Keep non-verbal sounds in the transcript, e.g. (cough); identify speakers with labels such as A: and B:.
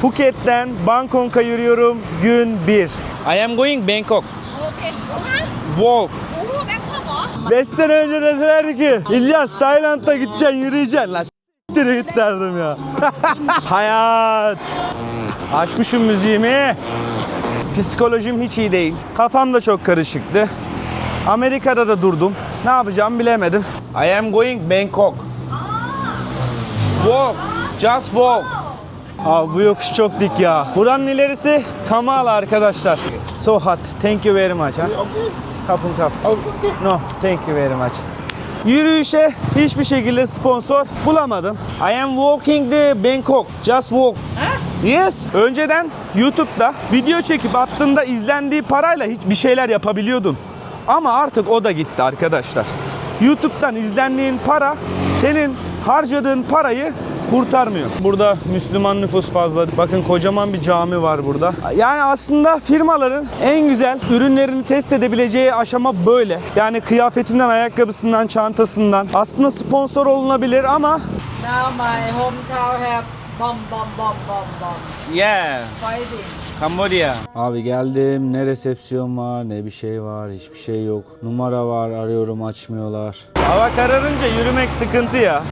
A: Phuket'ten Bangkok'a yürüyorum gün 1. I am going Bangkok. Walk. Oo, sene önce dediler ki İlyas Tayland'a gideceksin yürüyeceksin. Lan s**tir derdim ya. (laughs) Hayat. Açmışım müziğimi. Psikolojim hiç iyi değil. Kafam da çok karışıktı. Amerika'da da durdum. Ne yapacağımı bilemedim. I am going Bangkok. Walk. Just walk. Abi bu yokuş çok dik ya. Buranın ilerisi Kamala arkadaşlar. So hot. Thank you very much. Ha? Kapın kap. No, thank you very much. Yürüyüşe hiçbir şekilde sponsor bulamadım. I am walking the Bangkok. Just walk. Yes. Önceden YouTube'da video çekip attığında izlendiği parayla hiçbir şeyler yapabiliyordun. Ama artık o da gitti arkadaşlar. YouTube'dan izlendiğin para senin harcadığın parayı kurtarmıyor. Burada Müslüman nüfus fazla. Bakın kocaman bir cami var burada. Yani aslında firmaların en güzel ürünlerini test edebileceği aşama böyle. Yani kıyafetinden, ayakkabısından, çantasından. Aslında sponsor olunabilir ama
B: Now my hometown have bomb, bomb, bomb, bomb, bomb.
A: yeah.
B: Fighting.
A: Kamboçya. Abi geldim. Ne resepsiyon var, ne bir şey var, hiçbir şey yok. Numara var, arıyorum açmıyorlar. Hava kararınca yürümek sıkıntı ya.